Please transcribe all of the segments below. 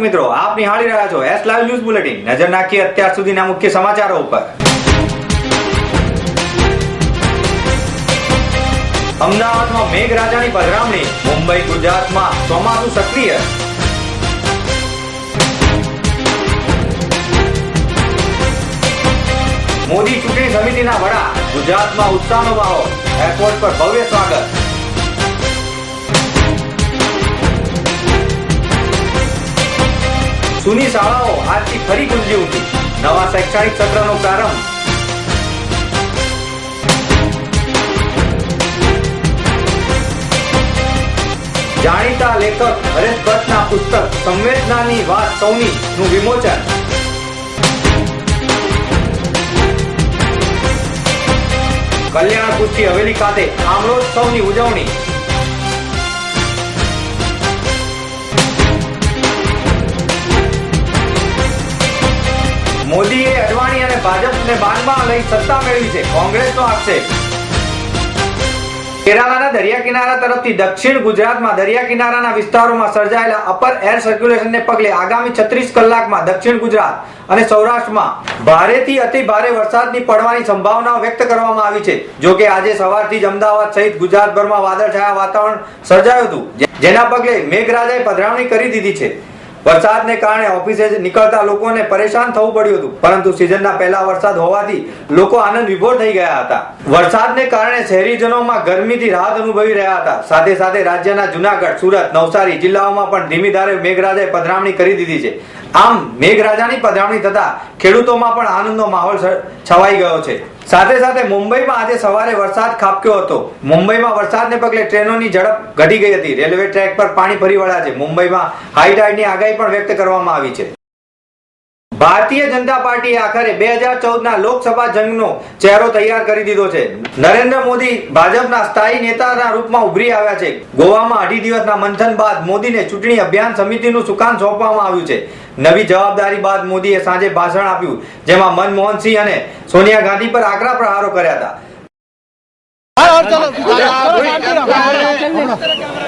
મિત્રો, આપ નિહાળી રહ્યા છો એસ લાઈવ ન્યૂઝ બુલેટિન નજર નાખીએ અત્યાર સુધીના મુખ્ય સમાચારો ઉપર. અમદાવાદમાં મેઘરાજાની પધરામણી, મુંબઈ, ગુજરાતમાં ચોમાસું સક્રિય. મોદી ચૂંટણી સમિતિના વડા, ગુજરાતમાં ઉત્સાહનો માહોલ. એરપોર્ટ પર ભવ્ય સ્વાગત. જૂની શાળાઓ આજથી ફરી ગુંજી ઉઠી નવા શૈક્ષણિક સત્રનો પ્રારંભ. જાણીતા લેખક હરેશ ભટ્ટના પુસ્તક સંવેદનાની વાત સૌની નું વિમોચન. કલ્યાણ કુસ્તી હવેલી ખાતે આમરોત્સવની ઉજવણી. ભાજપને બાનમાં લઈ સત્તા મેળવી છે. કોંગ્રેસનો આક્ષેપ. કેરાલાના દરિયા કિનારા તરફથી દક્ષિણ ગુજરાતમાં દરિયા કિનારાના વિસ્તારોમાં સર્જાયેલા અપર એર સર્ક્યુલેશનને પગલે આગામી 36 કલાકમાં દક્ષિણ ગુજરાત અને સૌરાષ્ટ્રમાં ભારેથી અતિ ભારે વરસાદની પડવાની સંભાવના વ્યક્ત કરવામાં આવી છે. જો કે આજે સવારથી જ અમદાવાદ સહિત ગુજરાતભરમાં વાદળછાયા વાતાવરણ સર્જાયું હતું. જેના પગલે મેઘરાજાએ પધરાવણી કરી દીધી છે. વરસાદને કારણે ઓફિસે નીકળતા લોકોને પરેશાન થવું પડ્યું હતું. પરંતુ સિઝનના પહેલા વરસાદ હોવાથી લોકો આનંદ વિભોર થઈ ગયા હતા. વરસાદને કારણે શહેરીજનોમાં ગરમીથી રાહત અનુભવી રહ્યા હતા. સાથે સાથે રાજ્યના જુનાગઢ, સુરત, નવસારી જિલ્લાઓમાં પણ ધીમી ધારે મેઘરાજાએ પધરામણી કરી દીધી છે. આમ મેઘરાજાની પધરામણી થતા ખેડૂતોમાં પણ આનંદનો માહોલ છવાઈ ગયો છે. સાથે સાથે મુંબઈમાં આજે સવારે વરસાદ ખાબક્યો હતો. મુંબઈમાં વરસાદને પગલે ટ્રેનોની ઝડપ ઘટી ગઈ હતી. રેલવે ટ્રેક પર પાણી ફરી વળ્યા છે. મુંબઈમાં હાઈ ટાઈડની આગાહી પણ વ્યક્ત કરવામાં આવી છે. ભારતીય જનતા પાર્ટીએ આખરે બે હજાર ચૌદના લોકસભા જંગનો ચહેરો તૈયાર કરી દીધો છે. નરેન્દ્ર મોદી ભાજપના સ્થાયી નેતાના રૂપમાં ઉભરી આવ્યા છે. ગોવામાં અઢી દિવસના મંથન બાદ મોદીને ચૂંટણી અભિયાન સમિતિનું સુકાન સોંપવામાં આવ્યું છે. નવી જવાબદારી બાદ મોદીએ સાંજે ભાષણ આપ્યું, જેમાં મનમોહનસિંહ અને સોનિયા ગાંધી પર આકરા પ્રહારો કર્યા હતા.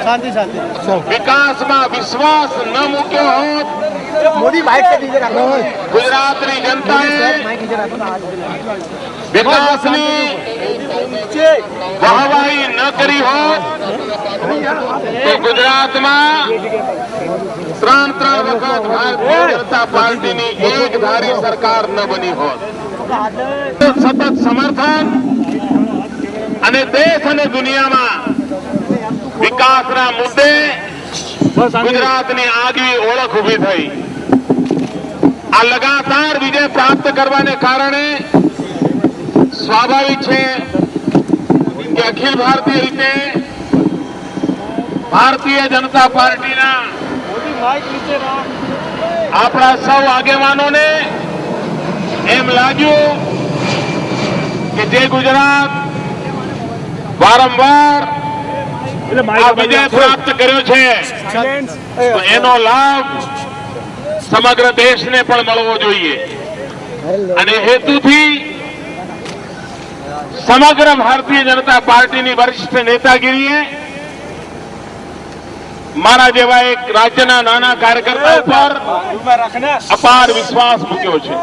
શાંતિ શાંતિ. વિકાસમાં વિશ્વાસ ન મૂક્યો હોત મોદી બાઇક છે ડીજે રાખો. ગુજરાતની જનતાએ વિકાસની વાહવાહી ન કરી હોત તો ગુજરાતમાં ત્રણ ત્રણ વખત ભારતીય જનતા પાર્ટીની એક ધારી સરકાર ન બની હોત. સતત સમર્થન અને દેશ અને દુનિયામાં વિકાસના મુદ્દે ગુજરાતની આગવી ઓળખ ઊભી થઈ. આ લગાતાર વિજય પ્રાપ્ત કરવાને કારણે સ્વાભાવિક છે કે અખિલ ભારતીય રીતે ભારતીય જનતા પાર્ટીના આપણા સૌ આગેવાનોને એમ લાગ્યું કે જે ગુજરાત વારંવાર આ વિજય પ્રાપ્ત કર્યો છે. તો એનો લાભ સમગ્ર દેશને પણ મળવો જોઈએ. અને હેતુથી સમગ્ર ભારતીય જનતા પાર્ટીની વરિષ્ઠ નેતાગીરીએ મારા જેવા એક રાજ્યના નાના કાર્યકર્તા ઉપર અપાર વિશ્વાસ મૂક્યો છે.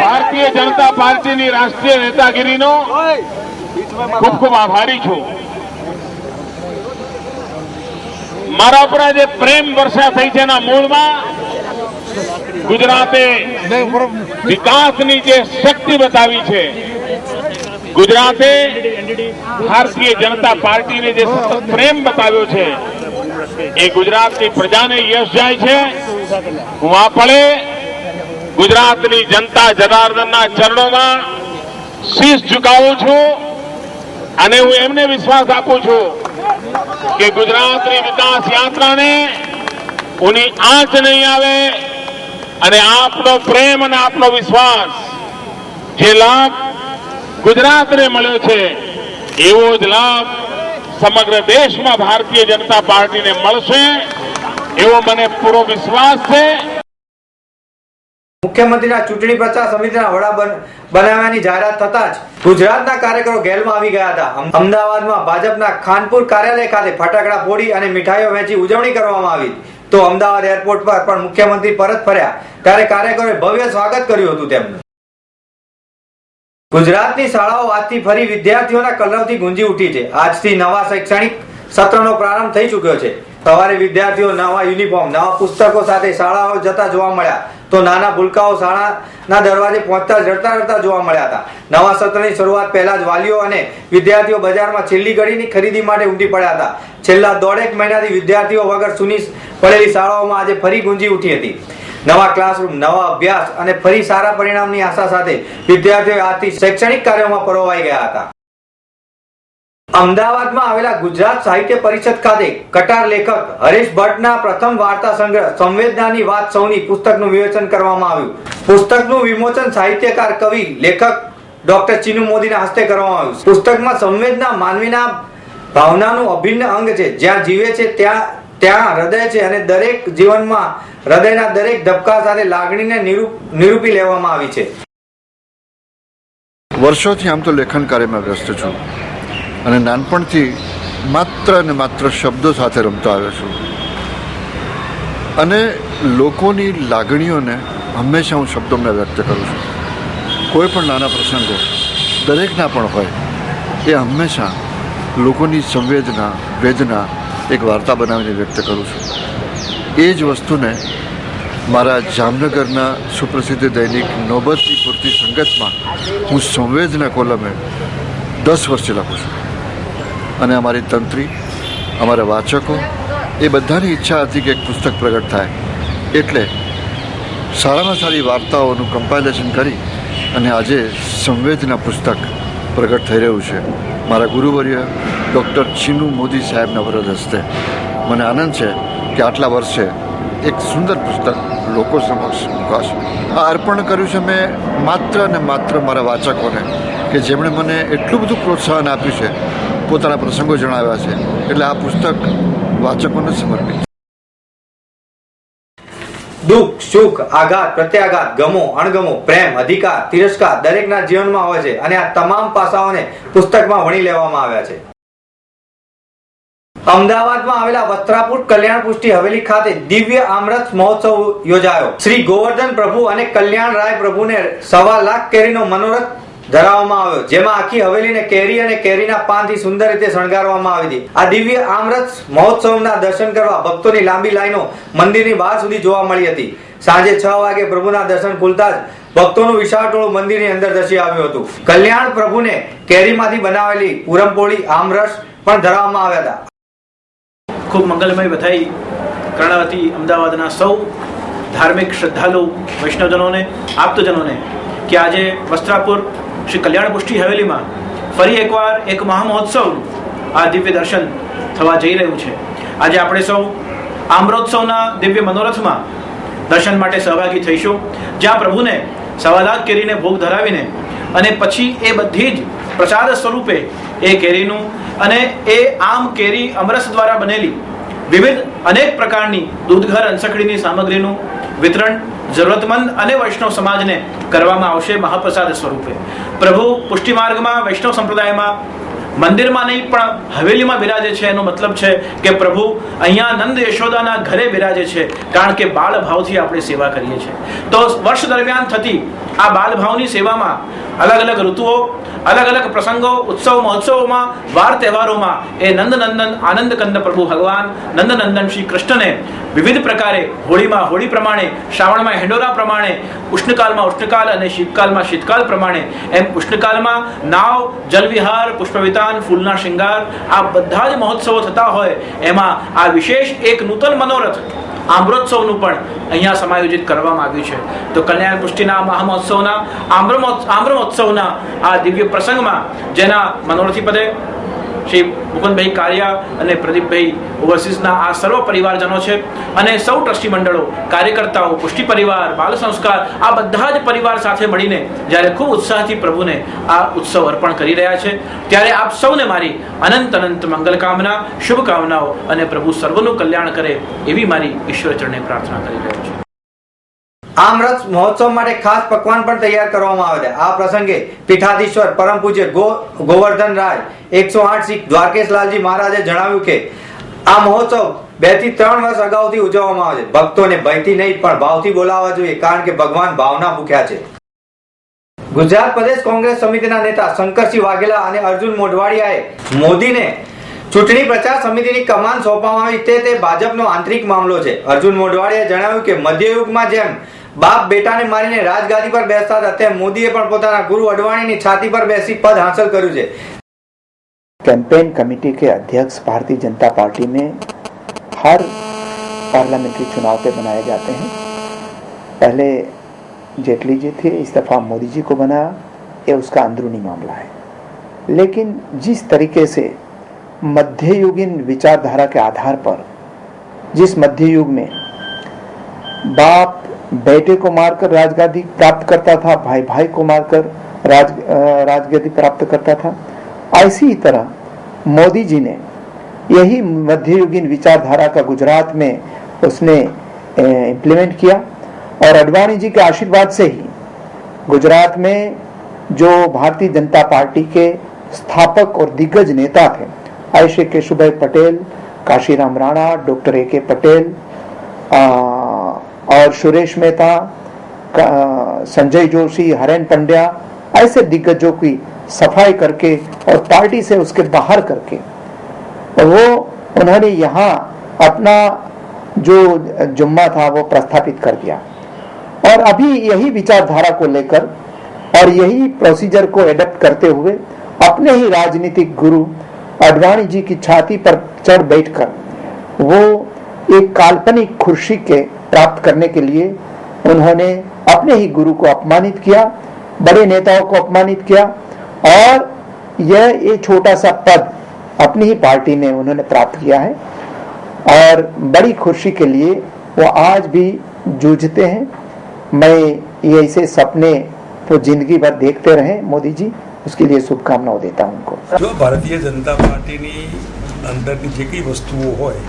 ભારતીય જનતા પાર્ટીની રાષ્ટ્રીય નેતાગીરીનો ખૂબ ખૂબ આભારી છું. મારા ઉપર જે પ્રેમ વર્ષા થઈ છે એના મૂળમાં. ગુજરાતે વિકાસની જે શક્તિ બતાવી છે, ગુજરાતે ભારતીય જનતા પાર્ટીને જે પ્રેમ બતાવ્યો છે, એ ગુજરાતની પ્રજાને યશ જાય છે. હું આ પળે ગુજરાતની જનતા જનાર્દનના ચરણોમાં શીશ ઝુકાવું છું. અને હું એમને વિશ્વાસ આપું છું કે ગુજરાતની વિકાસ યાત્રાને ઉની આંચ નહીં આવે અને આપનો પ્રેમ અને આપનો વિશ્વાસ જે લાભ ગુજરાતને મળ્યો છે, એવો જ લાભ સમગ્ર દેશમાં ભારતીય જનતા પાર્ટીને મળશે, એવો મને પૂરો વિશ્વાસ છે. મુખ્યમંત્રીના ચૂંટણી પ્રચાર સમિતિના વડા બનાવવાની જાહેરાત થતા જ ગુજરાતના કાર્યકરો ગેલમાં આવી ગયા હતા. અમદાવાદમાં ભાજપના ખાનપુર કાર્યાલય ખાતે ફટાકડા ફોડી અને મીઠાઈઓ વહેંચી ઉજવણી કરવામાં આવી. તો અમદાવાદ એરપોર્ટ પર પણ મુખ્યમંત્રી પરત ફર્યા. ત્યારે કાર્યકરોએ ભવ્ય સ્વાગત કર્યું હતું તેમનું. ગુજરાતની શાળાઓ આજથી ફરી વિદ્યાર્થીઓના કલરવથી ગુંજી ઉઠી છે. આજથી નવા શૈક્ષણિક સત્રનો પ્રારંભ થઈ ચૂક્યો છે. સવારે વિદ્યાર્થીઓ નવા યુનિફોર્મ, નવા પુસ્તકો સાથે શાળાઓ જતા જોવા મળ્યા. તો નાના ભૂલકાઓ શાળાના દરવાજે પહોંચતા જડતા રડતા જોવા મળ્યા હતા. નવા સત્રની શરૂઆત પહેલા જ વાલીઓ અને વિદ્યાર્થીઓ બજારમાં છેલ્લી ઘડીની ખરીદી માટે ઉમટી પડ્યા હતા. છેલ્લા દોઢેક મહિનાથી વિદ્યાર્થીઓ વગર સુની પડેલી શાળાઓમાં આજે ફરી ગુંજી ઉઠી હતી. નવા ક્લાસરૂમ, નવા અભ્યાસ અને ફરી સારા પરિણામની આશા સાથે વિદ્યાર્થીઓ આજથી શૈક્ષણિક કાર્યોમાં પરોવાઈ ગયા હતા. અમદાવાદમાં આવેલા ગુજરાત સાહિત્ય પરિષદ ખાતે કટાર લેખક હરેશ ભટ્ટના પ્રથમ વાર્તા સંગ્રહ સંવેદનાની વાત સૌની પુસ્તકનું વિવેચન કરવામાં આવ્યું. પુસ્તકનું વિમોચન સાહિત્યકાર, કવિ, લેખક ડોક્ટર ચિનુ મોદીના હસ્તે કરવામાં આવ્યું પુસ્તકમાં સંવેદના માનવીના ભાવનાનું અભિન્ન અંગ છે. જ્યાં જીવે છે, ત્યાં ત્યાં હૃદય છે અને દરેક જીવનમાં હૃદયના દરેક ધબકા સાથે લાગણીને નિરૂપી લેવામાં આવી છે. વર્ષોથી આમ તો લેખન કાર્યમાં વ્યસ્ત છું. અને નાનપણથી માત્ર ને માત્ર શબ્દો સાથે રમતો આવ્યો છું. અને લોકોની લાગણીઓને હંમેશા હું શબ્દોમાં વ્યક્ત કરું છું. કોઈ પણ નાના પ્રસંગો, દરેકના પણ હોય, એ હંમેશા લોકોની સંવેદના, વેદના એક વાર્તા બનાવીને વ્યક્ત કરું છું. એ જ વસ્તુને મારા જામનગરના સુપ્રસિદ્ધ દૈનિક નોબતની પૂરતી સંગતમાં હું સંવેદના કોલમે દસ વર્ષથી લખું છું. અને અમારી તંત્રી, અમારા વાચકો, એ બધાની ઈચ્છા હતી કે એક પુસ્તક પ્રગટ થાય. એટલે સારામાં સારી વાર્તાઓનું કમ્પાઇલેશન કરી અને આજે સંવેદના પુસ્તક પ્રગટ થઈ રહ્યું છે. મારા ગુરુવર્ય ડૉક્ટર ચિનુ મોદી સાહેબના વરદ હસ્તે. મને આનંદ છે કે આટલા વર્ષે એક સુંદર પુસ્તક લોકો સમક્ષ મુકાશે. આ અર્પણ કર્યું છે મેં માત્ર ને માત્ર મારા વાચકોને, કે જેમણે મને એટલું બધું પ્રોત્સાહન આપ્યું છે પોતાના પ્રસંગો જણાવ્યા છે. એટલે આ પુસ્તક વાચકોને સમર્પિત દુઃખ, સુખ, આઘાત, પ્રત્યાઘાત, ગમો, અણગમો, પ્રેમ, અધિકાર, તિરસ્કાર દરેકના જીવનમાં હોય છે અને આ તમામ પાસાઓને પુસ્તકમાં વણી લેવામાં આવ્યા છે. અમદાવાદમાં આવેલા વસ્ત્રાપુર કલ્યાણ પુષ્ટિ હવેલી ખાતે દિવ્ય આમરત મહોત્સવ યોજાયો. શ્રી ગોવર્ધન પ્રભુ અને કલ્યાણ રાય પ્રભુને સવા લાખ કેરીનો મનોરથ ધરાવવામાં આવ્યો. જેમાં આખી હવેલીને કેરી અને કેરીના પાનથી સુંદર રીતે શણગારવામાં આવી હતી. આ દિવ્ય આમરસ મહોત્સવના દર્શન કરવા ભક્તોની લાંબી લાઈનો મંદિરની બહાર સુધી જોવા મળી હતી. સાંજે છ વાગે પ્રભુના દર્શન ખુલતા જ ભક્તોનું વિશાળ ટોળું મંદિરની અંદર ધસી આવ્યું હતું. કલ્યાણ પ્રભુને કેરીમાંથી બનાવેલી પૂરમપોળી આમરસ પણ ધરાવવામાં આવ્યા હતા. ખૂબ મંગલમય બધાઈ કર્ણાવતી અમદાવાદના સૌ ધાર્મિક શ્રદ્ધાળુ વૈષ્ણવજનોને, આપતજનોને કે આજે વસ્ત્રાપુર શ્રી કલ્યાણ પુષ્ટિ હવેલીમાં ફરી એકવાર એક મહામહોત્સવ આ દિવ્ય દર્શન થવા જઈ રહ્યું છે. આજે આપણે સૌ આમ્રોત્સવના દિવ્ય મનોરથમાં દર્શન માટે સહભાગી થઈશું. જ્યાં પ્રભુને સવા લાખ કેરીને ભોગ ધરાવીને અને પછી એ બધી જ પ્રસાદ સ્વરૂપે એ કેરીનું અને એ આમ કેરી અમરસ દ્વારા બનેલી વિવિધ અનેક પ્રકારની દૂધઘર અંસખડીની સામગ્રીનું વિતરણ જરૂરતમંદ અને વૈષ્ણવ સમાજને કરવામાં આવશે મહાપ્રસાદ સ્વરૂપે. પ્રભુ પુષ્ટિ માર્ગમાં વૈષ્ણવ સંપ્રદાયમાં, મંદિરમાં નહીં, પણ હવેલીમાં બિરાજે છે એનો મતલબ છે કે પ્રભુ, અહીંયા નંદ યશોદાના ઘરે બિરાજે છે, કારણ કે બાળ ભાવથી આપણે સેવા કરીએ છીએ. તો વર્ષ દરમિયાન થતી આ બાલ ભાવની સેવામાં અલગ અલગ ઋતુઓ અલગ અલગ પ્રસંગો ઉત્સવ મહોત્સવોમાં, વાર તહેવારોમાં એ નંદનંદન આનંદ કંદ પ્રભુ ભગવાન, નંદનંદન શ્રી કૃષ્ણને વિવિધ પ્રકારે હોળીમાં, હોળી પ્રમાણે, શ્રાવણમાં, હેંડોરા પ્રમાણે, ઉષ્ણકાલમાં ઉષ્ણકાલ અને શીતકાલમાં શીતકાલ પ્રમાણે, એમ ઉષ્ણકાલમાં નાવ, જલવિહાર, પુષ્પવિતાન, ફૂલના શિંગાર, આ બધા જ મહોત્સવો થતા હોય, એમાં આ વિશેષ એક નૂતન મનોરથ આમ્રોત્સવનું પણ અહીંયા સમાયોજિત કરવામાં આવ્યું છે. તો કલ્યાણ પુષ્ટિના મહામહોત્સવના આમ્રમોત્સ- આમ્રમહોત્સવના આ દિવ્ય પ્રસંગમાં જેના મનોરથી પદે શ્રી મુકુંદભાઈ કારિયા અને પ્રદીપભાઈ ઓવરસીઝના આ સર્વ પરિવારજનો છે અને સૌ ટ્રસ્ટી મંડળો, કાર્યકર્તાઓ, પુષ્ટિ પરિવાર બાલ સંસ્કાર, આ બધા જ પરિવાર સાથે મળીને જ્યારે ખૂબ ઉત્સાહથી પ્રભુને આ ઉત્સવ અર્પણ કરી રહ્યા છે, ત્યારે આપ સૌને મારી અનંત અનંત મંગલ કામના શુભકામનાઓ અને પ્રભુ સર્વનું કલ્યાણ કરે એવી મારી ઈશ્વરચરણે પ્રાર્થના કરી રહ્યો છું. આમરસ મહોત્સવ માટે ખાસ પકવાન પણ તૈયાર કરવામાં આવે છે. આ પ્રસંગે પીઠાધીશ્વર પરમ પૂજ્ય ગોવર્ધન રાય એકસો આઠ શીખ દ્વારકેશ લાલજી મહારાજે જણાવ્યું કે, આ મહોત્સવ બેથી ત્રણ વર્ષ અગાઉથી ઉજવવામાં આવે છે. ભક્તોને ભયથી નહીં, પણ ભાવથી બોલાવવા જોઈએ, કારણ કે ભગવાન ભાવના ભૂખ્યા છે. ગુજરાત પ્રદેશ કોંગ્રેસ સમિતિના નેતા શંકરસિંહ વાઘેલા અને અર્જુન મોઢવાડિયાએ મોદીને ચૂંટણી પ્રચાર સમિતિની કમાન સોંપવામાં આવી. તે તે ભાજપનો આંતરિક મામલો છે. અર્જુન મોઢવાડિયાએ જણાવ્યું કે, મધ્યયુગમાં જેમ બાપ બેટાને મારીને રાજગાદી પર બેસતા હતા તેમ મોદીએ પણ પોતાના ગુરુ અડવાણીની છાતી પર બેસી પદ હાંસલ કર્યું છે कैंपेन कमेटी के अध्यक्ष भारतीय जनता पार्टी में हर पार्लियामेंट्री चुनाव पे बनाए जाते हैं पहले जेटली जी थे इस दफ़ा मोदी जी को बनाया ये उसका अंदरूनी मामला है लेकिन जिस तरीके से मध्ययुगीन विचारधारा के आधार पर जिस मध्य युग में बाप बेटे को मारकर राजगादी प्राप्त करता था भाई भाई को मारकर राज राजगद्दी प्राप्त करता था। ऐसी ही तरह मोदी जी ने यही मध्ययुगीन विचारधारा का गुजरात में उसने इम्प्लीमेंट किया और अडवाणी जी के आशीर्वाद से ही गुजरात में जो भारतीय जनता पार्टी के स्थापक और दिग्गज नेता थे, ऐसे Keshubhai Patel, Kashiram Rana, doctor A K Patel और सुरेश मेहता संजय जोशी, हरेन पंड्या, ऐसे दिग्गजों की सफ़ाई करके और पार्टी से उसके बाहर करके। वो, उन्होंने यहाँ अपना जो जुम्मा था वो प्रस्थापित कर दिया। और अभी यही विचारधारा को लेकर और यही प्रोसीजर को एडप्ट करते हुए अपने ही राजनीतिक गुरु अडवाणी जी की छाती पर चढ़ बैठकर वो एक काल्पनिक खुर्शी के प्राप्त करने के लिए उन्होंने अपने ही गुरु को अपमानित किया बड़े नेताओं को अपमानित किया और यह ये छोटा सा पद अपनी ही पार्टी में उन्होंने प्राप्त किया है और बड़ी खुशी के लिए वो आज भी जूझते हैं मैं ये ऐसे सपने तो जिंदगी भर देखते रहे मोदी जी उसके लिए शुभकामनाओं देता हूं उनको જો ભારતીય જનતા પાર્ટીની અંદરની જે કંઈ વસ્તુઓ હોય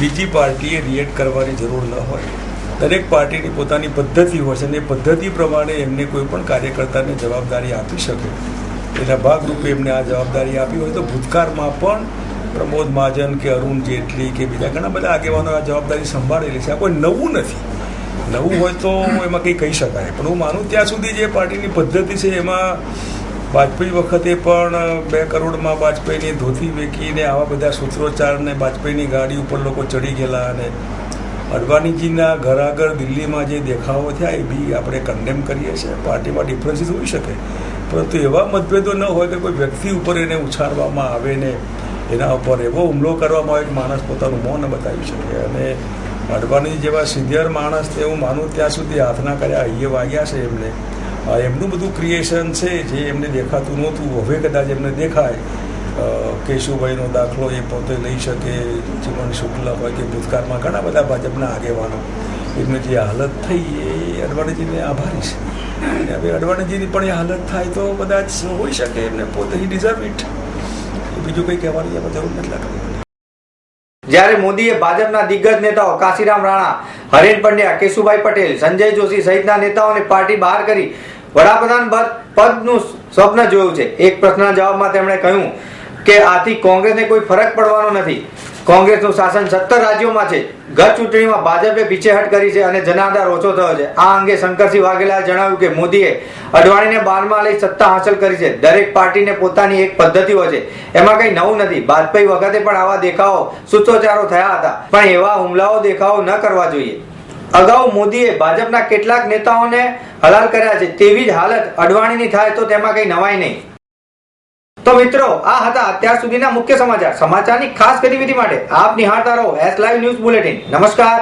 બીજી પાર્ટીએ રિએક્ટ કરવાની જરૂર ન હોય. દરેક પાર્ટીની પોતાની પદ્ધતિ હોય છે અને પદ્ધતિ પ્રમાણે એમને કોઈ પણ કાર્યકર્તાને જવાબદારી આપી શકે. એના ભાગરૂપે એમને આ જવાબદારી આપી હોય તો ભૂતકાળમાં પણ પ્રમોદ મહાજન કે અરુણ જેટલી કે બીજા ઘણા બધા આગેવાનો આ જવાબદારી સંભાળેલી છે. આ કોઈ નવું નથી. નવું હોય તો એમાં કંઈ કહી શકાય. પણ હું માનું ત્યાં સુધી જે પાર્ટીની પદ્ધતિ છે એમાં વાજપેયી વખતે પણ બે કરોડમાં વાજપેયીની ધોતી વેકીને આવા બધા સૂત્રોચ્ચારને વાજપેયીની ગાડી ઉપર લોકો ચડી ગયેલા અને અડવાણીજીના ઘર આગળ દિલ્હીમાં જે દેખાવો થયા એ બી આપણે કન્ડેમ કરીએ છીએ. પાર્ટીમાં ડિફરન્સીસ હોઈ શકે. પરંતુ એવા મતભેદો ન હોય કે કોઈ વ્યક્તિ ઉપર એને ઉછાળવામાં આવે ને એના ઉપર એવો હુમલો કરવામાં આવે કે માણસ પોતાનું મૌન બતાવી શકે. અને અડવાણી જેવા સિનિયર માણસ તે હું માનું ત્યાં સુધી હાથના કર્યા અહીંયા વાગ્યા છે એમને. એમનું બધું ક્રિએશન છે, જે એમને દેખાતું નહોતું. હવે કદાચ એમને દેખાય. કેશુભાઈનો દાખલો એ પોતે લઈ શકે જીવન શુક્લ હોય કે ભૂતકાળમાં ઘણા બધા ભાજપના આગેવાનો. એમની જે હાલત થઈ એ અડવાણીજીને આભારી છે. અને હવે અડવાણીજીની પણ એ હાલત થાય તો કદાચ હોઈ શકે, એમને પોતે ડિઝર્વ ઇટ બીજું કંઈ કહેવાની એમાં જરૂર નથી લાગતી. જ્યારે મોદીએ ભાજપના દિગ્ગજ નેતાઓ કાશીરામ રાણા, હરેન પંડ્યા, કેશુભાઈ પટેલ, સંજય જોશી સહિતના નેતાઓને પાર્ટી બહાર કરી વડાપ્રધાન પદ- પદનું સ્વપ્ન જોયું છે. એક પ્રશ્નના જવાબમાં તેમણે કહ્યું કે આથી કોંગ્રેસને કોઈ ફરક પડવાનો નથી. કોંગ્રેસનું શાસન સત્તર રાજ્યોમાં છે. ગત ચૂંટણીમાં ભાજપે પીછેહટ કરી છે અને જનાધાર ઓછો થયો છે. આ અંગે શંકરસિંહ વાઘેલાએ જણાવ્યું કે મોદીએ અડવાણીને બારમાં લઈ સત્તા હાંસલ કરી છે. દરેક પાર્ટીને પોતાની એક પદ્ધતિ હોય છે. એમાં કંઈ નવું નથી. વાજપેયી વખતે પણ આવા દેખાવો, સૂત્રોચ્ચારો થયા હતા. પણ એવા હુમલાઓ દેખાવો ન કરવા જોઈએ. અગાઉ મોદીએ ભાજપના કેટલાક નેતાઓને હલાલ કર્યા છે. તેવી જ હાલત અડવાણીની થાય તો તેમાં કઈ નવાઈ નહીં. તો મિત્રો, આ હતા અત્યાર સુધીના મુખ્ય સમાચાર. સમાચારની ખાસ ગતિવિધિ માટે આપ નિહાળતા રહો. એસ લાઈવ ન્યૂઝ બુલેટિન નમસ્કાર.